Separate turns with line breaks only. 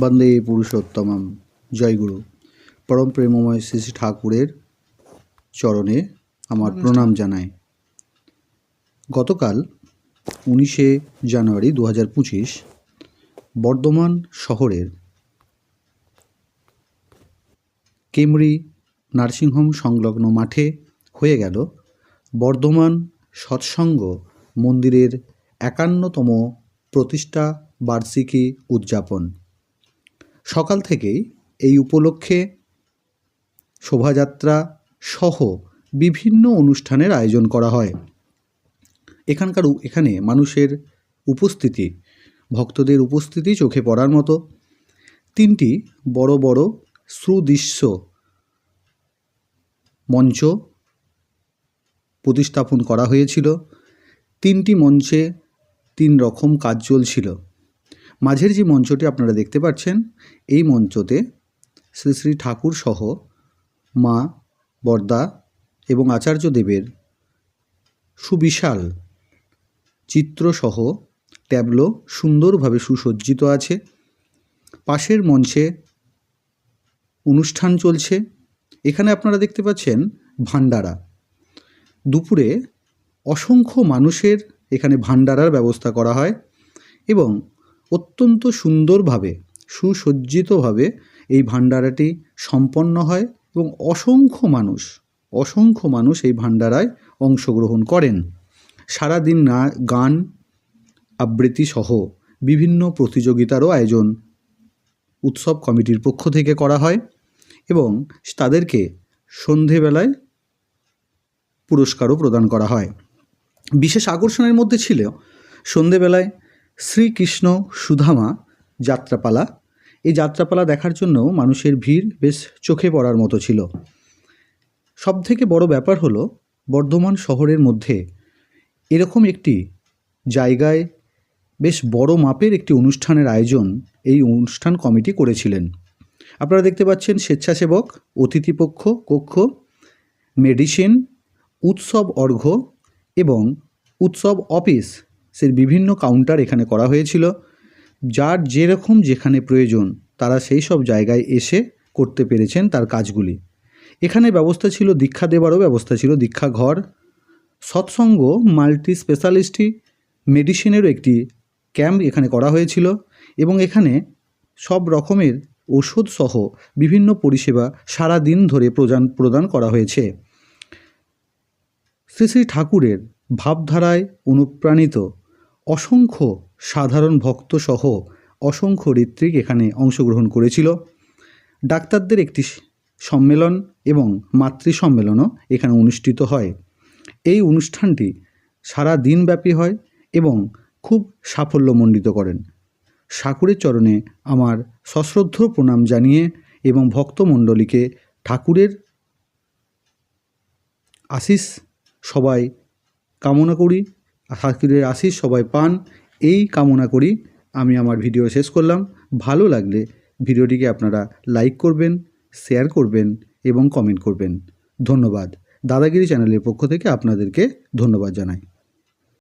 বন্দে পুরুষোত্তমম। জয়গুরু পরম প্রেমময় শ্রী শ্রী ঠাকুরের চরণে আমার প্রণাম জানাই। গতকাল উনিশে জানুয়ারি দু হাজার পঁচিশ বর্ধমান শহরের কেমরি নার্সিংহোম সংলগ্ন মাঠে হয়ে গেল বর্ধমান সৎসঙ্গ মন্দিরের একান্নতম প্রতিষ্ঠা বার্ষিকী উদযাপন। সকাল থেকেই এই উপলক্ষে শোভাযাত্রা সহ বিভিন্ন অনুষ্ঠানের আয়োজন করা হয়। এখানকার এখানে মানুষের উপস্থিতি, ভক্তদের উপস্থিতি চোখে পড়ার মতো। তিনটি বড় বড় সুদৃশ্য মঞ্চ প্রতিস্থাপন করা হয়েছিল। তিনটি মঞ্চে তিন রকম কাজ চলছিল। মাঝের যে মঞ্চটি আপনারা দেখতে পাচ্ছেন, এই মঞ্চতে শ্রী শ্রী ঠাকুর সহ মা বর্দা এবং আচার্যদেবের সুবিশাল চিত্রসহ ট্যাবলো সুন্দরভাবে সুসজ্জিত আছে। পাশের মঞ্চে অনুষ্ঠান চলছে। এখানে আপনারা দেখতে পাচ্ছেন ভান্ডারা দুপুরে অসংখ্য মানুষের এখানে ভান্ডারার ব্যবস্থা করা হয় এবং অত্যন্ত সুন্দরভাবে, সুসজ্জিতভাবে এই ভান্ডারাটি সম্পন্ন হয় এবং অসংখ্য মানুষ অসংখ্য মানুষ এই ভান্ডারায় অংশগ্রহণ করেন। সারাদিন না, গান আবৃত্তি সহ বিভিন্ন প্রতিযোগিতারও আয়োজন উৎসব কমিটির পক্ষ থেকে করা হয় এবং তাদেরকে সন্ধেবেলায় পুরস্কারও প্রদান করা হয়। বিশেষ আকর্ষণের মধ্যে ছিল সন্ধেবেলায় শ্রীকৃষ্ণ সুধামা যাত্রাপালা। এই যাত্রাপালা দেখার জন্য মানুষের ভিড় বেশ চোখে পড়ার মতো ছিল। সবথেকে বড় ব্যাপার হলো, বর্ধমান শহরের মধ্যে এরকম একটি জায়গায় বেশ বড় মাপের একটি অনুষ্ঠানের আয়োজন এই অনুষ্ঠান কমিটি করেছিলেন। আপনারা দেখতে পাচ্ছেন স্বেচ্ছাসেবক, অতিথিপক্ষ, কক্ষ, মেডিসিন, উৎসব অর্ঘ্য এবং উৎসব অফিস সে বিভিন্ন কাউন্টার এখানে করা হয়েছিল। যার যেরকম যেখানে প্রয়োজন, তারা সেই সব জায়গায় এসে করতে পেরেছেন তার কাজগুলি। এখানে ব্যবস্থা ছিল দীক্ষা দেওয়ারও ব্যবস্থা ছিল, দীক্ষা ঘর। সৎসঙ্গ মাল্টি স্পেশালিস্টি মেডিসিনেরও একটি ক্যাম্প এখানে করা হয়েছিল এবং এখানে সব রকমের ওষুধসহ বিভিন্ন পরিষেবা সারা দিন ধরে প্রদান প্রদান করা হয়েছে। শ্রী শ্রী ঠাকুরের ভাবধারায় অনুপ্রাণিত অসংখ্য সাধারণ ভক্তসহ অসংখ্য ঋত্বিক এখানে অংশগ্রহণ করেছিল। ডাক্তারদের একটি সম্মেলন এবং মাতৃ সম্মেলনও এখানে অনুষ্ঠিত হয়। এই অনুষ্ঠানটি সারা দিনব্যাপী হয় এবং খুব সাফল্যমণ্ডিত করেন। ঠাকুরের চরণে আমার সশ্রদ্ধ প্রণাম জানিয়ে এবং ভক্তমণ্ডলীকে ঠাকুরের আশিস সবাই কামনা করি। ঠাকুরের আশিস সবাই পান। এই কামনা করি আমি আমার ভিডিও শেষ করলাম। ভালো লাগলে ভিডিওটিকে আপনারা লাইক করবেন, শেয়ার করবেন এবং কমেন্ট করবেন। ধন্যবাদ। দাদাগিরি চ্যানেলের পক্ষ থেকে আপনাদেরকে ধন্যবাদ জানাই।